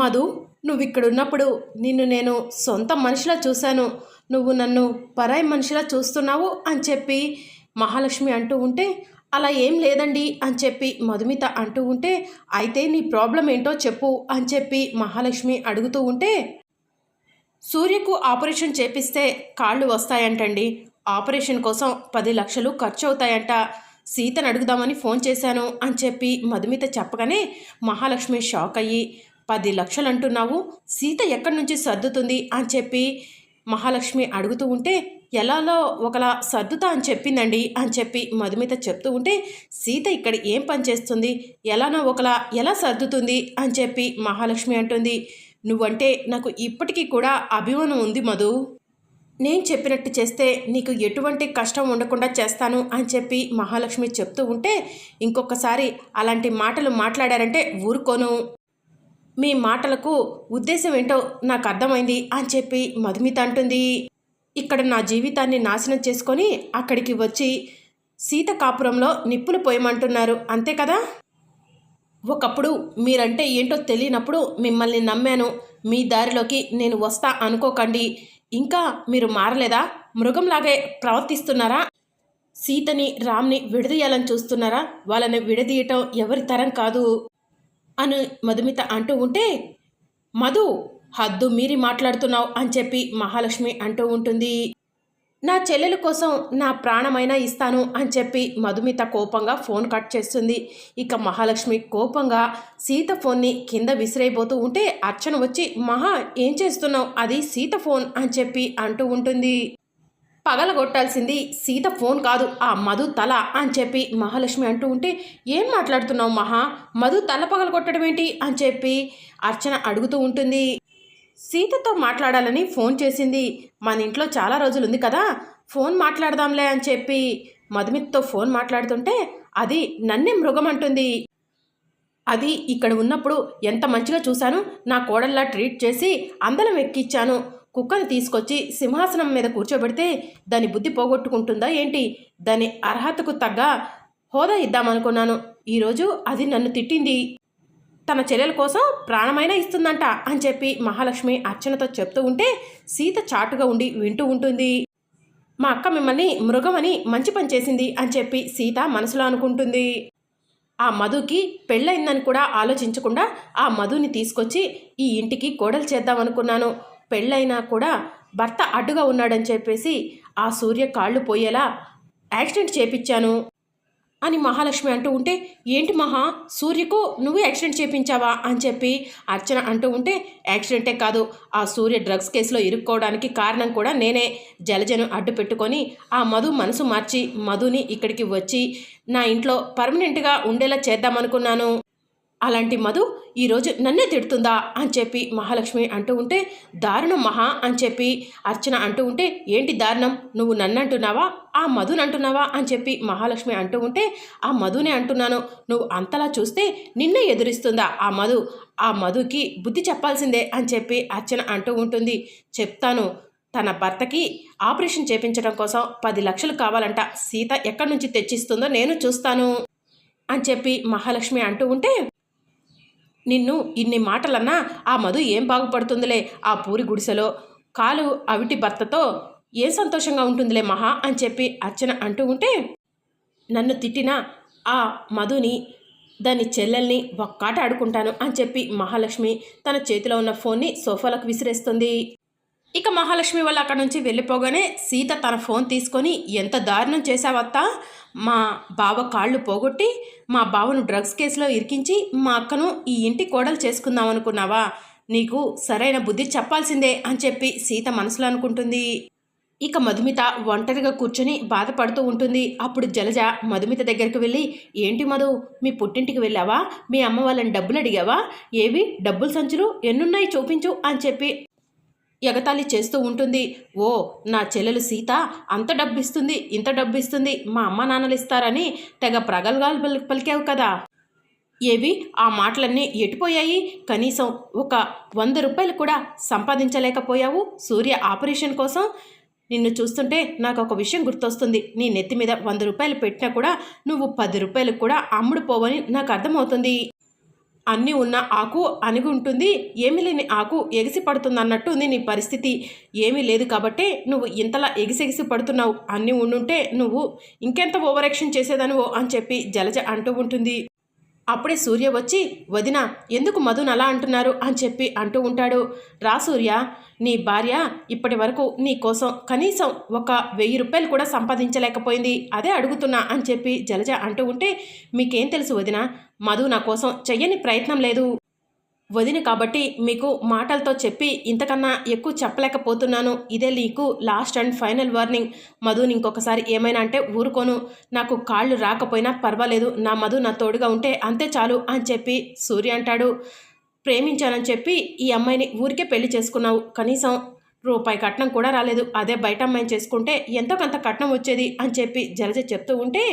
మధు నువ్వు ఇక్కడున్నప్పుడు నిన్ను నేను సొంత మనిషిలా చూశాను. నువ్వు నన్ను పరాయి మనిషిలా చూస్తున్నావు అని చెప్పి మహాలక్ష్మి అంటూ ఉంటే అలా ఏం లేదండి అని చెప్పి మధుమిత అంటూ ఉంటే అయితే నీ ప్రాబ్లం ఏంటో చెప్పు అని చెప్పి మహాలక్ష్మి అడుగుతూ ఉంటే సూర్యకు ఆపరేషన్ చేపిస్తే కాళ్ళు వస్తాయంటండి. ఆపరేషన్ కోసం పది లక్షలు ఖర్చు అవుతాయంట సీతను అడుగుదామని ఫోన్ చేశాను అని చెప్పి మధుమిత చెప్పగానే మహాలక్ష్మి షాక్ అయ్యి పది లక్షలు అంటున్నావు సీత ఎక్కడి నుంచి సర్దుతుంది అని చెప్పి మహాలక్ష్మి అడుగుతూ ఉంటే ఎలాలో ఒకలా సర్దుతా అని చెప్పిందండి అని చెప్పి మధుమిత చెప్తూ ఉంటే సీత ఇక్కడ ఏం పని చేస్తుంది ఎలానో ఒకలా ఎలా సర్దుతుంది అని చెప్పి మహాలక్ష్మి అంటుంది. నువ్వంటే నాకు ఇప్పటికీ కూడా అభిమానం ఉంది మధు. నేను చెప్పినట్టు చేస్తే నీకు ఎటువంటి కష్టం ఉండకుండా చేస్తాను అని చెప్పి మహాలక్ష్మి చెప్తూ ఉంటే ఇంకొకసారి అలాంటి మాటలు మాట్లాడారంటే ఊరుకోను. మీ మాటలకు ఉద్దేశం ఏంటో నాకు అర్థమైంది అని చెప్పి మధుమిత అంటుంది. ఇక్కడ నా జీవితాన్ని నాశనం చేసుకొని అక్కడికి వచ్చి సీత కాపురంలో నిప్పులు పోయమంటున్నారు. అంతే కదా? ఒకప్పుడు మీరంటే ఏంటో తెలియనప్పుడు మిమ్మల్ని నమ్మాను. మీ దారిలోకి నేను వస్తా అనుకోకండి. ఇంకా మీరు మారలేదా? మృగంలాగే ప్రవర్తిస్తున్నారా? సీతని రామ్ని విడదీయాలని చూస్తున్నారా? వాళ్ళని విడదీయటం ఎవరి తరం కాదు. అని మధుమిత అంటూ ఉంటే మధు హద్దు మీరి మాట్లాడుతున్నావు అని చెప్పి మహాలక్ష్మి అంటూ ఉంటుంది. నా చెల్లెల కోసం నా ప్రాణమైనా ఇస్తాను అని చెప్పి మధుమిత కోపంగా ఫోన్ కట్ చేస్తుంది. ఇక మహాలక్ష్మి కోపంగా సీత ఫోన్ని కింద విసిరైపోతూ ఉంటే అర్చన వచ్చి మహా ఏం చేస్తున్నావు? అది సీత ఫోన్ అని చెప్పి అంటూ ఉంటుంది. పగలగొట్టాల్సింది సీత ఫోన్ కాదు. ఆ మధు తల అని చెప్పి మహాలక్ష్మి అంటూ ఉంటే ఏం మాట్లాడుతున్నావు మహా? మధు తల పగలగొట్టడం ఏంటి? అని చెప్పి అర్చన అడుగుతూ ఉంటుంది. సీతతో మాట్లాడాలని ఫోన్ చేసింది. మన ఇంట్లో చాలా రోజులు ఉంది కదా ఫోన్ మాట్లాడదాంలే అని చెప్పి మధుమిత్తో ఫోన్ మాట్లాడుతుంటే అది నన్నే మృగం అంటుంది. అది ఇక్కడ ఉన్నప్పుడు ఎంత మంచిగా చూశాను. నా కోడల్లా ట్రీట్ చేసి అందలం ఎక్కిచ్చాను. కుక్కను తీసుకొచ్చి సింహాసనం మీద కూర్చోబెడితే దాని బుద్ధి పోగొట్టుకుంటుందా ఏంటి? దాని అర్హతకు తగ్గ హోదా ఇద్దామనుకున్నాను. ఈరోజు అది నన్ను తిట్టింది. తన చెల్లెల కోసం ప్రాణమైనా ఇస్తుందంట అని చెప్పి మహాలక్ష్మి అర్చనతో చెప్తూ ఉంటే సీత చాటుగా ఉండి వింటూ ఉంటుంది. మా అక్క మిమ్మల్ని మృగమని మంచి పని చేసింది అని చెప్పి సీత మనసులో అనుకుంటుంది. ఆ మధుకి పెళ్ళయిందని కూడా ఆలోచించకుండా ఆ మధుని తీసుకొచ్చి ఈ ఇంటికి కోడలు చేద్దామనుకున్నాను. పెళ్ళైనా కూడా భర్త అడ్డుగా ఉన్నాడని చెప్పేసి ఆ సూర్య కాళ్ళు పోయేలా యాక్సిడెంట్ చేపించాను అని మహాలక్ష్మి అంటూ ఉంటే ఏంటి మహా? సూర్యకు నువ్వు యాక్సిడెంట్ చేపించావా? అని చెప్పి అర్చన అంటూ ఉంటే యాక్సిడెంటే కాదు. ఆ సూర్య డ్రగ్స్ కేసులో ఇరుక్కోవడానికి కారణం కూడా నేనే. జలజను అడ్డు పెట్టుకొని ఆ మధు మనసు మార్చి మధుని ఇక్కడికి వచ్చి నా ఇంట్లో పర్మనెంట్గా ఉండేలా చేద్దామనుకున్నాను. అలాంటి మధు ఈరోజు నన్నే తిడుతుందా అని చెప్పి మహాలక్ష్మి అంటూ ఉంటే దారుణం మహా అని చెప్పి అర్చన అంటూ ఉంటే ఏంటి దారుణం? నువ్వు నన్ను అంటున్నావా? ఆ మధుని అంటున్నావా? అని చెప్పి మహాలక్ష్మి అంటూ ఉంటే ఆ మధునే అంటున్నాను. నువ్వు అంతలా చూస్తే నిన్నే ఎదురిస్తుందా ఆ మధు? ఆ మధుకి బుద్ధి చెప్పాల్సిందే అని చెప్పి అర్చన అంటూ ఉంటుంది. చెప్తాను తన భర్తకి ఆపరేషన్ చేపించడం కోసం పది లక్షలు కావాలంట. సీత ఎక్కడి నుంచి తెచ్చిస్తుందో నేను చూస్తాను అని చెప్పి మహాలక్ష్మి అంటూ ఉంటే నిన్ను ఇన్ని మాటలన్నా ఆ మధు ఏం బాగుపడుతుందిలే? ఆ పూరి గుడిసెలో కాలు అవిటి భర్తతో ఏ సంతోషంగా ఉంటుందిలే మహా అని చెప్పి అర్చన అంటూ ఉంటే నన్ను తిట్టిన ఆ మధుని దాని చెల్లెల్ని ఒక్కాట ఆడుకుంటాను అని చెప్పి మహాలక్ష్మి తన చేతిలో ఉన్న ఫోన్ని సోఫాలకు విసిరేస్తుంది. ఇక మహాలక్ష్మి వాళ్ళు అక్కడ నుంచి వెళ్ళిపోగానే సీత తన ఫోన్ తీసుకొని ఎంత దారుణం చేశావత్తా మా బావ కాళ్ళు పోగొట్టి మా బావను డ్రగ్స్ కేసులో ఇరికించి మా అక్కను ఈ ఇంటి కోడలు చేసుకుందాం అనుకున్నావా. నీకు సరైన బుద్ధి చెప్పాల్సిందే అని చెప్పి సీత మనసులో అనుకుంటుంది. ఇక మధుమిత ఒంటరిగా కూర్చొని బాధపడుతూ ఉంటుంది. అప్పుడు జలజ మధుమిత దగ్గరికి వెళ్ళి ఏంటి మధు మీ పుట్టింటికి వెళ్ళావా? మీ అమ్మ వాళ్ళని డబ్బులు అడిగావా? ఏవి? డబ్బుల సంచులు ఎన్నున్నాయి చూపించు అని చెప్పి ఎగతాళి చేస్తూ ఉంటుంది. ఓ నా చెల్లెలు సీత అంత డబ్బు ఇస్తుంది ఇంత డబ్బు ఇస్తుంది మా అమ్మ నాన్నలు ఇస్తారని తెగ ప్రగల్గాలు పలి పలికావు కదా. ఏవి? ఆ మాటలన్నీ ఎటుపోయాయి? కనీసం ఒక వంద రూపాయలు కూడా సంపాదించలేకపోయావు సూర్య ఆపరేషన్ కోసం? నిన్ను చూస్తుంటే నాకు ఒక విషయం గుర్తొస్తుంది. నీ నెత్తి మీద వంద రూపాయలు పెట్టినా కూడా నువ్వు పది రూపాయలకు కూడా అమ్ముడు పోవని నాకు అర్థమవుతుంది. అన్నీ ఉన్న ఆకు అనిగుంటుంది ఏమీ లేని ఆకు ఎగిసి పడుతుంది అన్నట్టు ఉంది నీ పరిస్థితి. ఏమీ లేదు కాబట్టే నువ్వు ఇంతలా ఎగిసెగిసి పడుతున్నావు. అన్నీ ఉండుంటే నువ్వు ఇంకెంత ఓవర్ యాక్షన్ చేసేదానివో అని చెప్పి జలజ అంటూ ఉంటుంది. అప్పుడే సూర్య వచ్చి వదిన ఎందుకు మధున్ అలా అంటున్నారు? అని చెప్పి అంటూ ఉంటాడు. రా సూర్య నీ భార్య ఇప్పటి వరకు నీ కోసం కనీసం ఒక వెయ్యి రూపాయలు కూడా సంపాదించలేకపోయింది. అదే అడుగుతున్నా అని చెప్పి జలజ అంటూ ఉంటే మీకేం తెలుసు వదిన మధు నా కోసం చెయ్యని ప్రయత్నం లేదు. వదిన కాబట్టి మీకు మాటలతో చెప్పి ఇంతకన్నా ఎక్కువ చెప్పలేకపోతున్నాను. ఇదే నీకు లాస్ట్ అండ్ ఫైనల్ వార్నింగ్ మధుని ఇంకొకసారి ఏమైనా అంటే ఊరుకోను. నాకు కాళ్ళు రాకపోయినా పర్వాలేదు. నా మధు నా తోడుగా ఉంటే అంతే చాలు అని చెప్పి సూర్య అంటాడు. ప్రేమించానని చెప్పి ఈ అమ్మాయిని ఊరికే పెళ్ళి చేసుకున్నావు. కనీసం రూపాయి కట్నం కూడా రాలేదు. అదే బయట అమ్మాయిని చేసుకుంటే ఎంతో కొంత కట్నం వచ్చేది అని చెప్పి జలజ చెప్తూ ఉంటే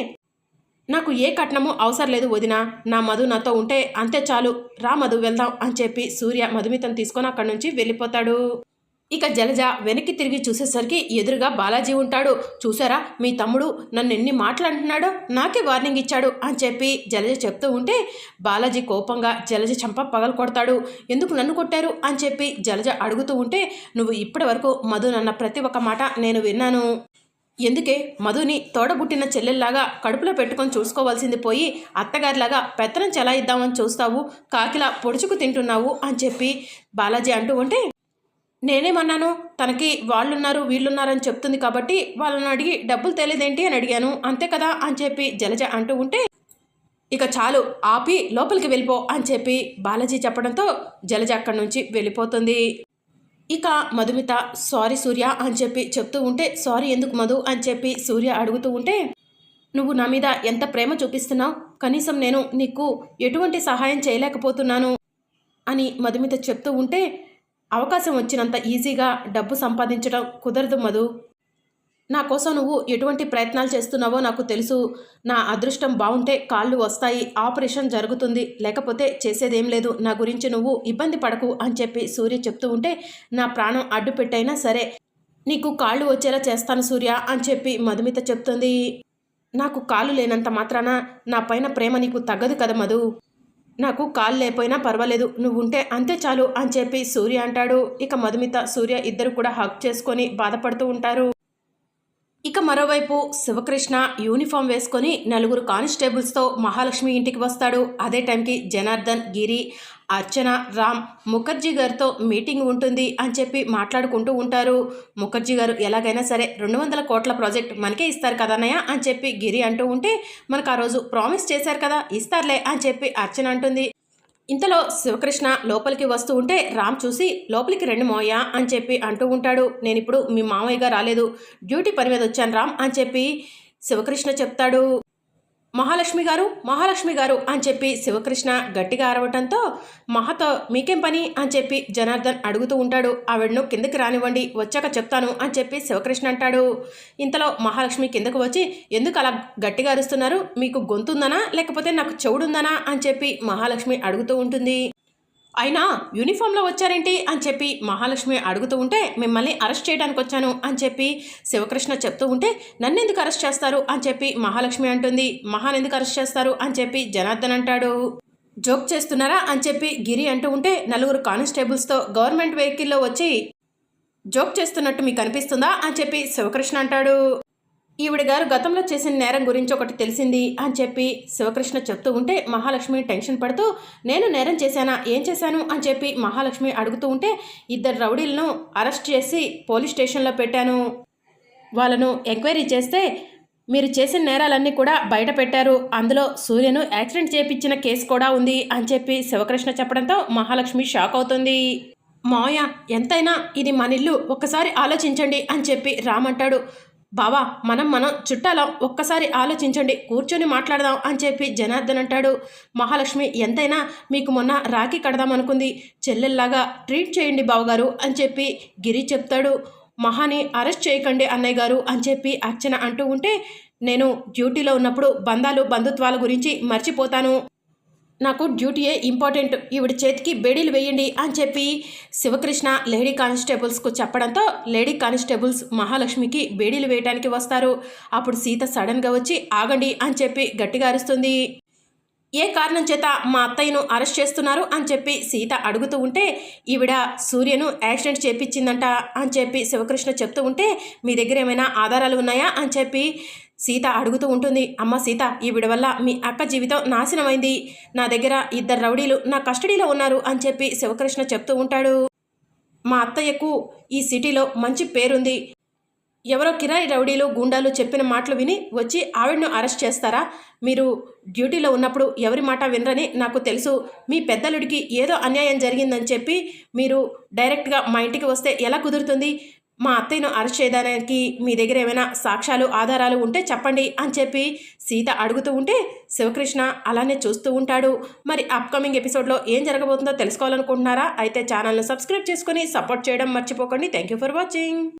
నాకు ఏ కట్నమో అవసరం లేదు వదిన. నా మధు నాతో ఉంటే అంతే చాలు. రా మధు వెళ్దాం అని చెప్పి సూర్య మధుమితం తీసుకొని అక్కడి నుంచి వెళ్ళిపోతాడు. ఇక జలజ వెనక్కి తిరిగి చూసేసరికి ఎదురుగా బాలాజీ ఉంటాడు. చూసారా మీ తమ్ముడు నన్ను ఎన్ని మాట్లాడుతున్నాడో అంటున్నాడో నాకే వార్నింగ్ ఇచ్చాడు అని చెప్పి జలజ చెప్తూ ఉంటే బాలాజీ కోపంగా జలజ చంప పగలు కొడతాడు. ఎందుకు నన్ను కొట్టారు అని చెప్పి జలజ అడుగుతూ ఉంటే నువ్వు ఇప్పటి వరకు మధు నన్న ప్రతి ఒక్క మాట నేను విన్నాను. ఎందుకే మధుని తోడబుట్టిన చెల్లెల్లాగా కడుపులో పెట్టుకొని చూసుకోవాల్సింది పోయి అత్తగారిలాగా పెత్తనం చెలాయిద్దామని చూస్తావు కాకిలా పొడుచుకు తింటున్నావు అని చెప్పి బాలాజీ అంటూ ఉంటే నేనేమన్నాను? తనకి వాళ్ళున్నారు వీళ్ళున్నారని చెప్తుంది కాబట్టి వాళ్ళని అడిగి డబ్బులు తెలియదేంటి అని అడిగాను. అంతే కదా? అని చెప్పి జలజ అంటూ ఉంటే ఇక చాలు ఆపి లోపలికి వెళ్ళిపో అని చెప్పి బాలాజీ చెప్పడంతో జలజ అక్కడి నుంచి వెళ్ళిపోతుంది. ఇక మధుమిత సారీ సూర్య అని చెప్పి చెప్తూ ఉంటే సారీ ఎందుకు మధు అని చెప్పి సూర్య అడుగుతూ ఉంటే నువ్వు నా మీద ఎంత ప్రేమ చూపిస్తున్నావు? కనీసం నేను నీకు ఎటువంటి సహాయం చేయలేకపోతున్నాను అని మధుమిత చెప్తూ ఉంటే అవకాశం వచ్చినంత ఈజీగా డబ్బు సంపాదించడం కుదరదు మధు. నా కోసం నువ్వు ఎటువంటి ప్రయత్నాలు చేస్తున్నావో నాకు తెలుసు. నా అదృష్టం బాగుంటే కాళ్ళు వస్తాయి. ఆపరేషన్ జరుగుతుంది. లేకపోతే చేసేదేం లేదు. నా గురించి నువ్వు ఇబ్బంది పడకు అని చెప్పి సూర్య చెప్తూ ఉంటే నా ప్రాణం అడ్డు పెట్టైనా సరే నీకు కాళ్ళు వచ్చేలా చేస్తాను సూర్య అని చెప్పి మధుమిత చెప్తుంది. నాకు కాళ్ళు లేనంత మాత్రాన నా పైన ప్రేమ నీకు తగ్గదు కదా మధు. నాకు కాలు లేకపోయినా పర్వాలేదు. నువ్వుంటే అంతే చాలు అని చెప్పి సూర్య అంటాడు. ఇక మధుమిత సూర్య ఇద్దరు కూడా హక్ చేసుకొని బాధపడుతూ ఉంటారు. ఇక మరోవైపు శివకృష్ణ యూనిఫామ్ వేసుకొని నలుగురు కానిస్టేబుల్స్తో మహాలక్ష్మి ఇంటికి వస్తాడు. అదే టైంకి జనార్దన్ గిరి అర్చన రామ్ ముఖర్జీ గారితో మీటింగ్ ఉంటుంది అని చెప్పి మాట్లాడుకుంటూ ఉంటారు. ముఖర్జీ గారు ఎలాగైనా సరే రెండు వందల కోట్ల ప్రాజెక్ట్ మనకే ఇస్తారు కదన్నయ్య అని చెప్పి గిరి అంటూ ఉంటే మనకు ఆ రోజు ప్రామిస్ చేశారు కదా ఇస్తారులే అని చెప్పి అర్చన అంటుంది. ఇంతలో శివకృష్ణ లోపలికి వస్తూ ఉంటే రామ్ చూసి లోపలికి రండి మోయ అని చెప్పి అంటూ ఉంటాడు. నేను ఇప్పుడు మీ మామయ్యగా రాలేదు. డ్యూటీ పని మీద వచ్చాను రామ్ అని చెప్పి శివకృష్ణ చెప్తాడు. మహాలక్ష్మి గారు మహాలక్ష్మి గారు అని చెప్పి శివకృష్ణ గట్టిగా అరవటంతో మహాతో మీకేం పని అని చెప్పి జనార్దన్ అడుగుతూ ఉంటాడు. ఆవిడను కిందకి రానివ్వండి వచ్చాక చెప్తాను అని చెప్పి శివకృష్ణ అంటాడు. ఇంతలో మహాలక్ష్మి కిందకు వచ్చి ఎందుకు అలా గట్టిగా అరుస్తున్నారు? మీకు గొంతుందనా? లేకపోతే నాకు చెవుడుందనా? అని చెప్పి మహాలక్ష్మి అడుగుతూ ఉంటుంది. అయినా యూనిఫామ్లో వచ్చారేంటి అని చెప్పి మహాలక్ష్మి అడుగుతూ ఉంటే మిమ్మల్ని అరెస్ట్ చేయడానికి వచ్చాను అని చెప్పి శివకృష్ణ చెప్తూ ఉంటే నన్ను ఎందుకు అరెస్ట్ చేస్తారు? అని చెప్పి మహాలక్ష్మి అంటుంది. మహాన్ ఎందుకు అరెస్ట్ చేస్తారు? అని చెప్పి జనార్దన్ అంటాడు. జోక్ చేస్తున్నారా? అని చెప్పి గిరి అంటూ ఉంటే నలుగురు కానిస్టేబుల్స్తో గవర్నమెంట్ వెహికల్లో వచ్చి జోక్ చేస్తున్నట్టు మీకు అనిపిస్తుందా? అని చెప్పి శివకృష్ణ అంటాడు. ఈవిడ గారు గతంలో చేసిన నేరం గురించి ఒకటి తెలిసింది అని చెప్పి శివకృష్ణ చెప్తూ ఉంటే మహాలక్ష్మి టెన్షన్ పడుతూ నేను నేరం చేశానా? ఏం చేశాను? అని చెప్పి మహాలక్ష్మి అడుగుతూ ఉంటే ఇద్దరు రౌడీలను అరెస్ట్ చేసి పోలీస్ స్టేషన్లో పెట్టాను. వాళ్ళను ఎంక్వైరీ చేస్తే మీరు చేసిన నేరాలన్నీ కూడా బయట పెట్టారు. అందులో సూర్యను యాక్సిడెంట్ చేపించిన కేసు కూడా ఉంది అని చెప్పి శివకృష్ణ చెప్పడంతో మహాలక్ష్మి షాక్ అవుతుంది. మాయ ఎంతైనా ఇది మన ఇల్లు. ఒక్కసారి ఆలోచించండి అని చెప్పి రామంటాడు బావా మనం మనం చుట్టాలం ఒక్కసారి ఆలోచించండి కూర్చొని మాట్లాడదాం అని చెప్పి జనార్దన్ అంటాడు. మహాలక్ష్మి ఎంతైనా మీకు మొన్న రాఖీ కడదాం అనుకుంది చెల్లెల్లాగా ట్రీట్ చేయండి బావగారు అని చెప్పి గిరి చెప్తాడు. మహాని అరెస్ట్ చేయకండి అన్నయ్య గారు అని చెప్పి అర్చన అంటూ ఉంటే నేను డ్యూటీలో ఉన్నప్పుడు బంధాలు బంధుత్వాల గురించి మర్చిపోతాను. నాకు డ్యూటీయే ఇంపార్టెంట్ ఈవిడ చేతికి బేడీలు వేయండి అని చెప్పి శివకృష్ణ లేడీ కానిస్టేబుల్స్కు చెప్పడంతో లేడీ కానిస్టేబుల్స్ మహాలక్ష్మికి బేడీలు వేయడానికి వస్తారు. అప్పుడు సీత సడన్గా వచ్చి ఆగండి అని చెప్పి గట్టిగా అరుస్తుంది. ఏ కారణం చేత మా అత్తయ్యను అరెస్ట్ చేస్తున్నారు అని చెప్పి సీత అడుగుతూ ఉంటే ఈవిడ సూర్యను యాక్సిడెంట్ చేపించిందంట అని చెప్పి శివకృష్ణ చెప్తూ ఉంటే మీ దగ్గర ఏమైనా ఆధారాలు ఉన్నాయా? అని చెప్పి సీత అడుగుతూ ఉంటుంది అమ్మ సీత ఈవిడ వల్ల మీ అక్క జీవితం నాశనమైంది. నా దగ్గర ఇద్దరు రౌడీలు నా కస్టడీలో ఉన్నారు అని చెప్పి శివకృష్ణ చెప్తూ ఉంటాడు. మా అత్తయ్యకు ఈ సిటీలో మంచి పేరుంది. ఎవరో కిరాయి రౌడీలు గుండాలు చెప్పిన మాటలు విని వచ్చి ఆవిడను అరెస్ట్ చేస్తారా? మీరు డ్యూటీలో ఉన్నప్పుడు ఎవరి మాట వినరని నాకు తెలుసు. మీ పెద్దలుడికి ఏదో అన్యాయం జరిగిందని చెప్పి మీరు డైరెక్ట్గా మా ఇంటికి వస్తే ఎలా కుదురుతుంది? మా అత్తయ్యను అరెస్ట్ చేయడానికి మీ దగ్గర ఏమైనా సాక్ష్యాలు ఆధారాలు ఉంటే చెప్పండి అని చెప్పి సీత అడుగుతూ ఉంటే శివకృష్ణ అలానే చూస్తూ ఉంటాడు. మరి అప్కమింగ్ ఎపిసోడ్లో ఏం జరగబోతుందో తెలుసుకోవాలనుకుంటున్నారా? అయితే ఛానల్ను సబ్స్క్రైబ్ చేసుకొని సపోర్ట్ చేయడం మర్చిపోకండి. Thank you for watching